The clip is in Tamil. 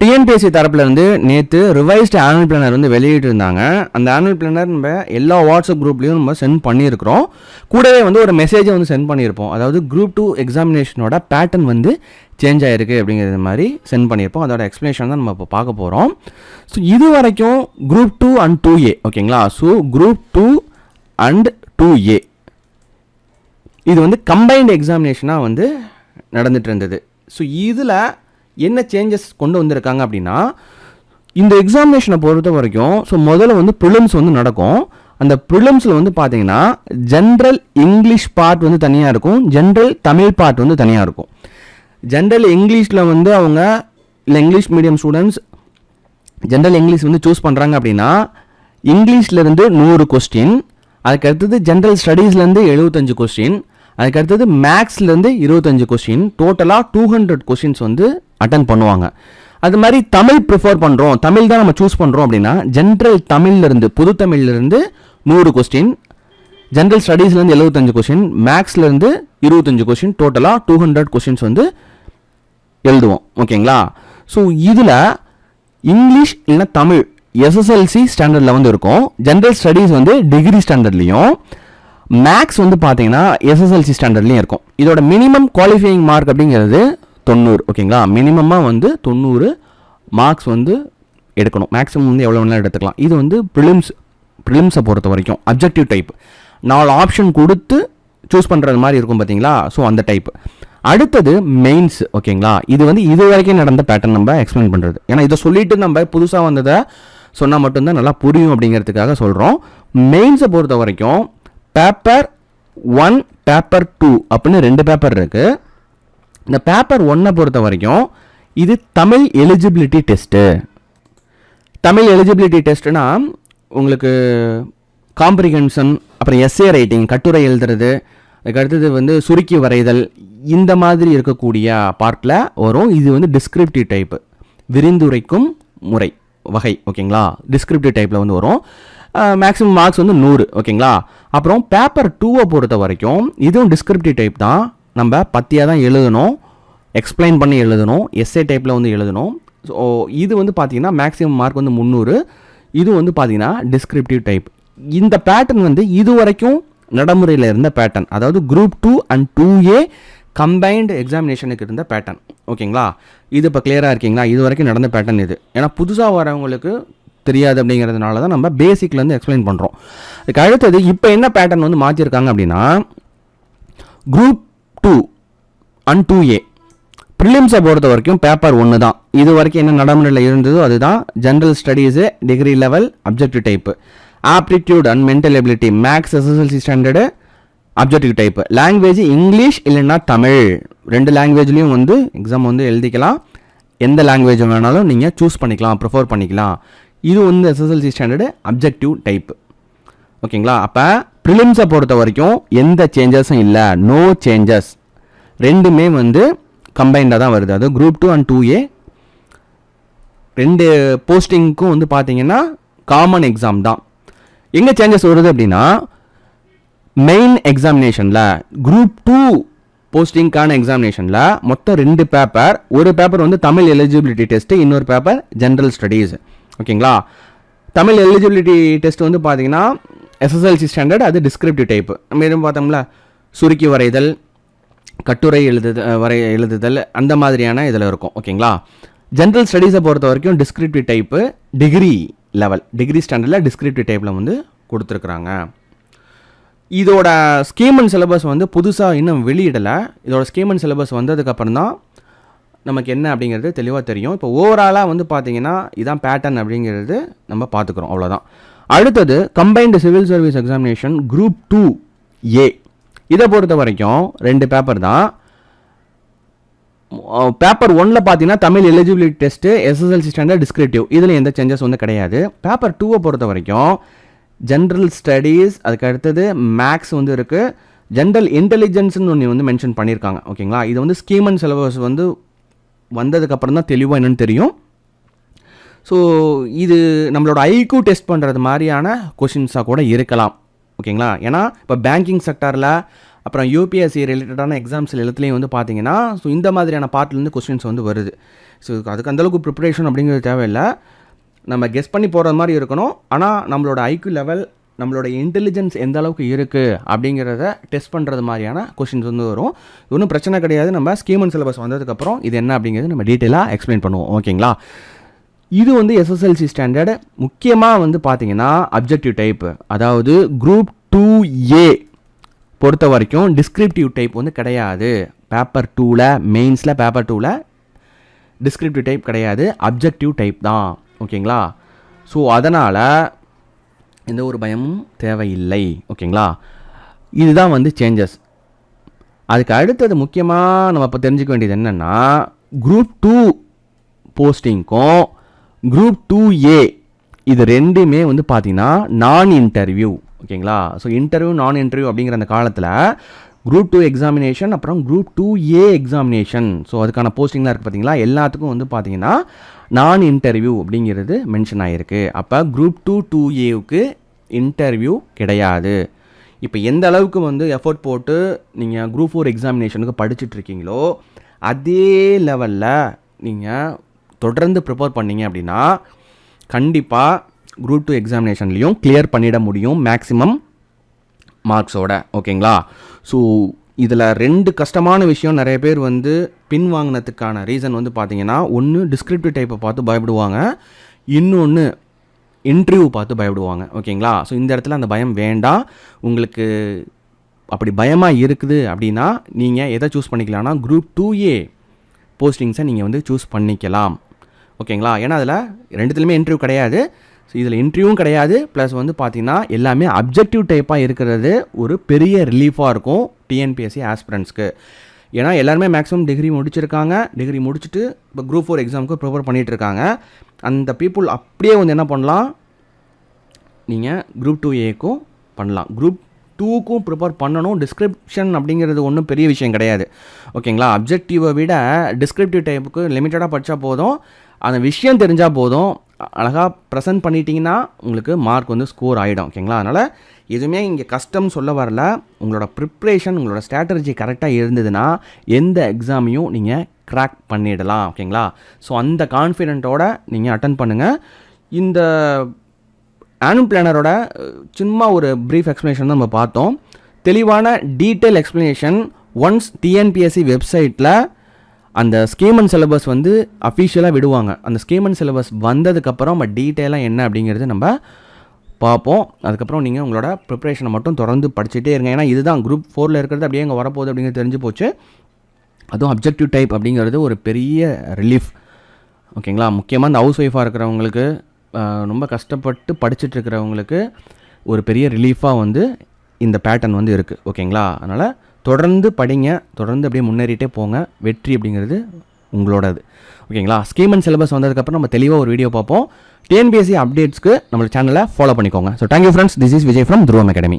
டிஎன்பிஎஸ்சி தரப்புலேருந்து நேற்று ரிவைஸ்டு ஆனுவல் பிளானர் வந்து வெளியிட்டிருந்தாங்க. அந்த ஆனுவல் பிளானர் நம்ம எல்லா வாட்ஸ்அப் குரூப்லேயும் நம்ம சென்ட் பண்ணியிருக்கிறோம். கூடவே வந்து ஒரு மெசேஜை வந்து சென்ட் பண்ணியிருப்போம். அதாவது குரூப் டூ எக்ஸாமினேஷனோட பேட்டர்ன் வந்து சேஞ்ச் ஆகிருக்கு அப்படிங்கிறது மாதிரி சென்ட் பண்ணியிருப்போம். அதோட எக்ஸ்ப்ளனேஷன் தான் நம்ம இப்போ பார்க்க போகிறோம் ஸோ இது வரைக்கும் group two and two A ஓகேங்களா? So group two and two A இது வந்து கம்பைன்டு எக்ஸாமினேஷனாக வந்து நடந்துகிட்டு இருந்தது. ஸோ இதில் என்ன சேஞ்சஸ் கொண்டு வந்திருக்காங்க அப்படின்னா இந்த எக்ஸாமினேஷனை பொறுத்த வரைக்கும் ஸோ முதல்ல வந்து ப்ரிலிம்ஸ் வந்து நடக்கும். அந்த ப்ரிலிம்ஸில் வந்து பார்த்தீங்கன்னா ஜென்ரல் இங்கிலீஷ் பார்ட் வந்து தனியாக இருக்கும் ஜென்ரல் தமிழ் பார்ட் வந்து தனியாக இருக்கும். ஜென்ரல் இங்கிலீஷில் வந்து அவங்க இல்லை English medium students general English வந்து சூஸ் பண்ணுறாங்க அப்படின்னா இங்கிலீஷ்லேருந்து நூறு கொஸ்டின் அதுக்கு அடுத்தது ஜென்ரல் ஸ்டடீஸ்லேருந்து எழுபத்தஞ்சு கொஸ்டின் அதுக்கு அடுத்தது மேக்ஸ்லேருந்து இருபத்தஞ்சு கொஸ்டின் டோட்டலாக டூ ஹண்ட்ரட் கொஸ்டின்ஸ் வந்து அட்டன் பண்ணுவாங்க. அது மாதிரி தமிழ் ப்ரிஃபர் பண்ணுறோம் தமிழ் தான் நம்ம சூஸ் பண்ணுறோம் அப்படின்னா ஜென்ரல் தமிழ்லேருந்து புது தமிழ்லேருந்து நூறு கொஸ்டின் ஜென்ரல் ஸ்டடீஸ்லேருந்து எழுபத்தஞ்சு கொஸ்டின் மேக்ஸ்லேருந்து இருபத்தஞ்சு கொஸ்டின் டோட்டலாக டூ ஹண்ட்ரட் கொஸ்டின்ஸ் வந்து எழுதுவோம். ஓகேங்களா? ஸோ இதில் இங்கிலீஷ் இல்லைன்னா தமிழ் எஸ்எஸ்எல்சி ஸ்டாண்டர்டில் வந்து இருக்கும். ஜென்ரல் ஸ்டடீஸ் வந்து டிகிரி ஸ்டாண்டர்ட்லேயும் மேக்ஸ் வந்து பார்த்தீங்கன்னா எஸ்எஸ்எல்சி ஸ்டாண்டர்ட்லேயும் இருக்கும். இதோட மினிமம் குவாலிஃபையிங் மார்க் அப்படிங்கிறது தொண்ணூறு ஓகேங்களா? மினிமமாக வந்து தொண்ணூறு மார்க்ஸ் வந்து எடுக்கணும். மேக்ஸிமம் வந்து எவ்வளோ வேணாலும் எடுத்துக்கலாம். இது வந்து ப்ரிலிம்ஸ் ப்ரிலிம்ஸை பொறுத்த வரைக்கும் அப்ஜெக்டிவ் டைப் நாலு ஆப்ஷன் கொடுத்து சூஸ் பண்ணுறது மாதிரி இருக்கும் பார்த்தீங்களா ஸோ அந்த டைப் அடுத்தது மெயின்ஸ் ஓகேங்களா? இது வந்து இது வரைக்கும் நடந்த பேட்டர்ன் நம்ம எக்ஸ்பிளைன் பண்ணுறது ஏன்னா இதை சொல்லிட்டு நம்ம புதுசாக வந்ததை சொன்னால் மட்டும்தான் நல்லா புரியும் அப்படிங்கிறதுக்காக சொல்கிறோம் மெயின்ஸை பொறுத்த வரைக்கும் பேப்பர் ஒன் பேப்பர் டூ அப்படின்னு ரெண்டு பேப்பர் இருக்குது இந்த பேப்பர் ஒன்னை பொறுத்த வரைக்கும் இது Tamil eligibility test Tamil eligibility டெஸ்ட்னா உங்களுக்கு காம்ப்ரிகன்ஷன் அப்புறம் எஸ்ஏ ரைட்டிங் கட்டுரை எழுதுறது அதுக்கு அடுத்தது வந்து சுருக்கி வரைதல் இந்த மாதிரி இருக்கக்கூடிய பார்ட்டில் வரும். இது வந்து டிஸ்கிரிப்டிவ் டைப்பு விரிந்துரைக்கும் முறை வகை ஓகேங்களா? டிஸ்கிரிப்டிவ் டைப்பில் வந்து வரும். மேக்ஸிமம் மார்க்ஸ் வந்து நூறு ஓகேங்களா? அப்புறம் பேப்பர் டூவை பொறுத்த வரைக்கும் இதுவும் டிஸ்கிரிப்டிவ் டைப் தான். நம்ம பத்தியாக தான் எழுதணும் எக்ஸ்பிளைன் பண்ணி எழுதணும் எஸ்ஏ டைப்பில் வந்து எழுதணும். ஸோ இது வந்து பார்த்திங்கன்னா மேக்ஸிமம் மார்க் வந்து முந்நூறு. இது வந்து பார்த்திங்கன்னா டிஸ்கிரிப்டிவ் டைப் இந்த பேட்டர்ன் வந்து இது வரைக்கும் நடைமுறையில் இருந்த பேட்டர்ன் அதாவது group two and two A combined எக்ஸாமினேஷனுக்கு இருந்த பேட்டர்ன் ஓகேங்களா? இது இப்போ கிளியராக இருக்கீங்களா? இது வரைக்கும் நடந்த பேட்டர்ன் இது. ஏன்னா புதுசாக வரவங்களுக்கு தெரியாது அப்படிங்கிறதுனால தான் நம்ம பேசிக்லேருந்து எக்ஸ்பிளைன் பண்ணுறோம் அதுக்கு அடுத்தது இப்போ என்ன பேட்டர்ன் வந்து மாற்றிருக்காங்க அப்படின்னா group two and two A ப்ரிலிம்ஸை பொறுத்த வரைக்கும் பேப்பர் ஒன்று தான். இது வரைக்கும் என்ன நடைமுறையில் இருந்ததோ அதுதான் general studies degree level objective type aptitude and mental ability maths SSLC standard objective type language English இல்லைன்னா தமிழ். ரெண்டு லாங்குவேஜ்லேயும் வந்து எக்ஸாம் வந்து எழுதிக்கலாம். எந்த லாங்குவேஜ் வேணாலும் நீங்கள் சூஸ் பண்ணிக்கலாம் ப்ரிஃபர் பண்ணிக்கலாம். இது வந்து எஸ்எஸ்எல்சி ஸ்டாண்டர்டு அப்ஜெக்டிவ் டைப் ஓகேங்களா? அப்போ ப்ரிலிம்ஸை பொறுத்த வரைக்கும் எந்த சேஞ்சஸும் இல்லை. நோ சேஞ்சஸ் ரெண்டுமே வந்து கம்பைண்டாக தான் வருது. அது group two and two A ரெண்டு போஸ்டிங்க்கும் வந்து பார்த்தீங்கன்னா காமன் எக்ஸாம் தான். எங்கே சேஞ்சஸ் வருது அப்படின்னா மெயின் எக்ஸாமினேஷனில் குரூப் டூ போஸ்டிங்க்கான எக்ஸாமினேஷனில் மொத்தம் ரெண்டு பேப்பர் ஒரு பேப்பர் வந்து தமிழ் எலிஜிபிலிட்டி டெஸ்ட்டு இன்னொரு பேப்பர் ஜென்ரல் ஸ்டடீஸ் ஓகேங்களா தமிழ் எலிஜிபிலிட்டி டெஸ்ட் வந்து பார்த்தீங்கன்னா எஸ்எஸ்எல்சி ஸ்டாண்டர்ட் அது டிஸ்கிரிப்டிவ் டைப் மேலும் பார்த்தோம்னா பார்த்தோம்ல சுருக்கி வரைதல் கட்டுரை எழுதுத வரை எழுதுதல் அந்த மாதிரியான இதில் இருக்கும். ஓகேங்களா? ஜென்ரல் ஸ்டடீஸை பொறுத்த வரைக்கும் descriptive type degree level degree ஸ்டாண்டர்டில் டிஸ்கிரிப்டிவ் டைப்பில் வந்து கொடுத்துருக்குறாங்க. இதோட ஸ்கீம் அண்ட் சிலபஸ் வந்து புதுசாக இன்னும் வெளியிடலை. இதோட ஸ்கீம் அண்ட் சிலபஸ் வந்ததுக்கப்புறம் தான் நமக்கு என்ன அப்படிங்கிறது தெளிவாக தெரியும். இப்போ ஓவராலாக வந்து பார்த்திங்கன்னா இதான் பேட்டர்ன் அப்படிங்கிறது நம்ம பார்த்துக்குறோம். அவ்வளோதான் அடுத்தது combined civil service examination group two A இதை பொறுத்த வரைக்கும் ரெண்டு பேப்பர் தான். பேப்பர் ஒன்னில் பார்த்தீங்கன்னா Tamil eligibility test SSLC standard descriptive இதில் எந்த சேஞ்சஸ் வந்து கிடையாது. பேப்பர் டூவை பொறுத்த வரைக்கும் ஜென்ரல் ஸ்டடீஸ் அதுக்கு அடுத்தது மேக்ஸ் வந்து இருக்குது ஜென்ரல் இன்டெலிஜென்ஸ்னு ஒன்று வந்து மென்ஷன் பண்ணியிருக்காங்க. ஓகேங்களா? இது வந்து ஸ்கீம் அண்ட் சிலபஸ் வந்து வந்ததுக்கப்புறம் தான் தெளிவாக என்னென்னு தெரியும். ஸோ இது நம்மளோட ஐக்யூ டெஸ்ட் பண்ணுறது மாதிரியான கொஷின்ஸாக கூட இருக்கலாம். ஓகேங்களா ஏன்னா இப்போ பேங்கிங் செக்டாரில் அப்புறம் யூபிஎஸ்சி ரிலேட்டடான எக்ஸாம்ஸ் எல்லாத்துலேயும் வந்து பார்த்தீங்கன்னா ஸோ இந்த மாதிரியான பார்ட்லேருந்து கொஸ்டின்ஸ் வந்து வருது. ஸோ அதுக்கு அந்தளவுக்கு ப்ரிப்பரேஷன் அப்படிங்கிறது தேவையில்லை. நம்ம கெஸ் பண்ணி போகிற மாதிரி இருக்கணும். ஆனால் நம்மளோட ஐக்யூ லெவல் நம்மளோட இன்டெலிஜென்ஸ் எந்த அளவுக்கு இருக்குது அப்படிங்கிறத டெஸ்ட் பண்ணுறது மாதிரியான கொஷின்ஸ் வந்து வரும். இது ஒன்றும் பிரச்சனை கிடையாது. நம்ம ஸ்கீம் அண்ட் சிலபஸ் வந்ததுக்கப்புறம் இது என்ன அப்படிங்கிறது நம்ம டீட்டெயிலாக எக்ஸ்பிளைன் பண்ணுவோம். ஓகேங்களா இது வந்து எஸ்எஸ்எல்சி ஸ்டாண்டர்டு முக்கியமாக வந்து பார்த்தீங்கன்னா அப்ஜெக்டிவ் டைப் அதாவது குரூப் டூ ஏ பொறுத்த வரைக்கும் டிஸ்கிரிப்டிவ் டைப் வந்து கிடையாது. பேப்பர் டூவில் மெயின்ஸில் பேப்பர் டூவில் டிஸ்கிரிப்டிவ் டைப் கிடையாது. அப்ஜெக்டிவ் டைப் தான். ஓகேங்களா ஸோ அதனால் எந்த ஒரு பயமும் தேவையில்லை. ஓகேங்களா இதுதான் வந்து சேஞ்சஸ் அதுக்கு அடுத்தது முக்கியமாக நம்ம இப்போ தெரிஞ்சுக்க வேண்டியது என்னென்னா குரூப் டூ போஸ்டிங்க்கும் குரூப் டூ ஏ இது ரெண்டுமே வந்து பார்த்தீங்கன்னா நான் இன்டர்வியூ ஓகேங்களா? ஸோ இன்டர்வியூ நான் இன்டர்வியூ அப்படிங்கிற அந்த காலத்தில் குரூப் டூ எக்ஸாமினேஷன் அப்புறம் group two A examination so அதுக்கான போஸ்டிங்லாம் இருக்குது பார்த்தீங்களா எல்லாத்துக்கும் வந்து பார்த்தீங்கன்னா நான் இன்டர்வியூ அப்படிங்கிறது மென்ஷன் ஆகிருக்கு அப்போ குரூப் டூ டூ ஏவுக்கு இன்டர்வியூ கிடையாது. இப்போ எந்த அளவுக்கு வந்து எஃபோர்ட் போட்டு நீங்கள் குரூப் ஃபோர் எக்ஸாமினேஷனுக்கு படிச்சுட்ருக்கீங்களோ அதே லெவலில் நீங்கள் தொடர்ந்து ப்ரிப்பேர் பண்ணீங்க அப்படின்னா கண்டிப்பாக குரூப் டூ எக்ஸாமினேஷன்லேயும் கிளியர் பண்ணிட முடியும் மேக்ஸிமம் மார்க்ஸோட ஓகேங்களா ஸோ இதில் ரெண்டு கஷ்டமான விஷயம் நிறைய பேர் வந்து பின் வாங்கினதுக்கான ரீசன் வந்து பார்த்தீங்கன்னா ஒன்று டிஸ்கிரிப்டிவ் டைப்பை பார்த்து பயப்படுவாங்க இன்னொன்று இன்டர்வியூ பார்த்து பயப்படுவாங்க. ஓகேங்களா ஸோ இந்த இடத்துல அந்த பயம் வேண்டாம். உங்களுக்கு அப்படி பயமாக இருக்குது அப்படின்னா நீங்கள் எதை சூஸ் பண்ணிக்கலாம்னா குரூப் டூ ஏ போஸ்டிங்ஸை நீங்கள் வந்து சூஸ் பண்ணிக்கலாம். ஓகேங்களா? ஏன்னா அதில் ரெண்டுத்துலையுமே இன்டர்வியூ கிடையாது. ஸோ இதில் இன்டர்வியூவும் கிடையாது. ப்ளஸ் வந்து பார்த்திங்கன்னா எல்லாமே அப்ஜெக்டிவ் டைப்பாக இருக்கிறது ஒரு பெரிய ரிலீஃபாக இருக்கும் டிஎன்பிஎஸ்சி ஆஸ்பிரண்ட்ஸ்க்கு ஏன்னா எல்லாருமே மேக்ஸிமம் டிகிரி முடிச்சிருக்காங்க. டிகிரி முடிச்சுட்டு இப்போ குரூப் ஃபோர் எக்ஸாமுக்கு ப்ரிப்பேர் பண்ணிகிட்டு இருக்காங்க அந்த பீப்புள் அப்படியே வந்து என்ன பண்ணலாம்? நீங்கள் குரூப் டூ ஏக்கும் பண்ணலாம். குரூப் டூக்கும் ப்ரிப்பேர் பண்ணணும். டிஸ்கிரிப்ஷன் அப்படிங்கிறது ஒன்றும் பெரிய விஷயம் கிடையாது. ஓகேங்களா? அப்ஜெக்டிவை விட டிஸ்கிரிப்டிவ் டைப்புக்கு லிமிட்டடாக படித்தா போதும். அந்த விஷயம் தெரிஞ்சால் போதும். அழகாக ப்ரெசென்ட் பண்ணிட்டீங்கன்னா உங்களுக்கு மார்க் வந்து ஸ்கோர் ஆகிடும் ஓகேங்களா அதனால் எதுவுமே இங்கே கஷ்டம் சொல்ல வரல. உங்களோட ப்ரிப்ரேஷன் உங்களோட ஸ்ட்ராட்டஜி கரெக்டாக இருந்ததுன்னா எந்த எக்ஸாமையும் நீங்கள் க்ராக் பண்ணிடலாம் ஓகேங்களா ஸோ அந்த கான்ஃபிடென்ட்டோட நீங்கள் அட்டன் பண்ணுங்கள் இந்த ஆனுவல் பிளானரோட சும்மா ஒரு ப்ரீஃப் எக்ஸ்ப்ளனேஷன் தான் நம்ம பார்த்தோம். தெளிவான டீட்டெயில் எக்ஸ்ப்ளனேஷன் ஒன்ஸ் டிஎன்பிஎஸ்சி வெப்சைட்டில் அந்த ஸ்கீம் அண்ட் சிலபஸ் வந்து அஃபிஷியலாக விடுவாங்க. அந்த ஸ்கீம் அண்ட் சிலபஸ் வந்ததுக்கப்புறம் நம்ம டீட்டெயிலாக என்ன அப்படிங்கிறது நம்ம பார்ப்போம். அதுக்கப்புறம் நீங்கள் உங்களோட ப்ரிப்ரேஷனை மட்டும் தொடர்ந்து படிச்சுட்டே இருங்க. ஏன்னா இதுதான் குரூப் ஃபோரில் இருக்கிறது அப்படியே இங்கே வரப்போகுது அப்படிங்கிறது தெரிஞ்சு போச்சு. அதுவும் அப்ஜெக்டிவ் டைப் அப்படிங்கிறது ஒரு பெரிய ரிலீஃப் ஓகேங்களா? முக்கியமாக இந்த ஹவுஸ் ஒய்ஃபாக இருக்கிறவங்களுக்கு ரொம்ப கஷ்டப்பட்டு படிச்சுட்டு இருக்கிறவங்களுக்கு ஒரு பெரிய ரிலீஃபாக வந்து இந்த பேட்டர்ன் வந்து இருக்குது ஓகேங்களா? அதனால் தொடர்ந்து படிங்க தொடர்ந்து அப்படியே முன்னேறிட்டே போங்க. வெற்றி அப்படிங்கிறது உங்களோடது. ஓகேங்களா? ஸ்கீம் அண்ட் சிலபஸ் வந்ததுக்கப்புறம் நம்ம தெளிவாக ஒரு வீடியோ பார்ப்போம். டிஎன்பிஎஸ்சி அப்டேட்ஸ்க்கு நம்ம சேனலை ஃபாலோ பண்ணிக்கோங்க. So thank you friends this is Vijay from Dhruvam academy